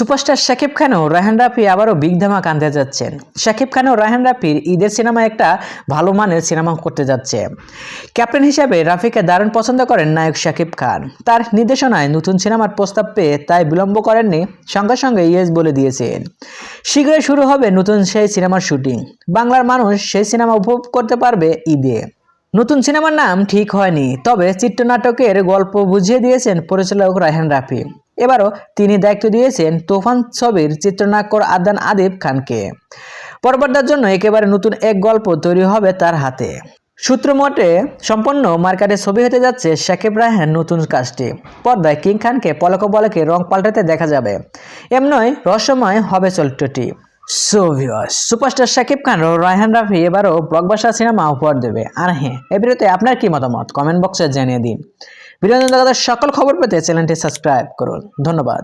Superstar Shakib Khan ও রায়হান রাফি আবারও big ধামাক আনতে যাচ্ছেন। শাকিব খান ও রায়হান রাফির ঈদের সিনেমা একটা ভালো মানের সিনেমা করতে যাচ্ছে। ক্যাপ্টেন হিসাবে রাফিকে দারুণ পছন্দ করেন নায়ক শাকিব খান। তার নির্দেশনায় নতুন সিনেমার প্রস্তাব পেয়ে তাই বিলম্ব করেননি, সঙ্গে সঙ্গে ইয়েস বলে দিয়েছেন। শীঘ্রই শুরু হবে নতুন সেই সিনেমার শুটিং। বাংলার মানুষ সেই সিনেমা উপভোগ করতে পারবে ঈদে। নতুন সিনেমার নাম ঠিক হয়নি, তবে চিত্রনাটকের গল্প বুঝিয়ে দিয়েছেন পরিচালক রায়হান রাফি। এবারও তিনি দায়িত্ব দিয়েছেন তোফান ছবির চিত্রনাট্যকার আদান আদিব খানকে। পরবর্তার জন্য একেবারে নতুন এক গল্প তৈরি হবে তার হাতে। সূত্র মতে সম্পন্ন মার্কেটে ছবি হতে যাচ্ছে শাকিব রায়হান নতুন কাজটি। পর্দায় কিং খানকে পলক বলকে রং পাল্টাতে দেখা যাবে। এমনই রহস্যময় হবে চরিত্রটি so viewers superstar Shakib Khan ও রায়হান রাফি এবারও ব্লকবাস্টার সিনেমা উপহার দেবে। আর হ্যাঁ এ বিরতে আপনার কি মতামত? কমেন্ট বক্সে জানিয়ে দিন। বিনোদন জগতের সকল খবর পেতে চ্যানেলটি সাবস্ক্রাইব করুন। ধন্যবাদ।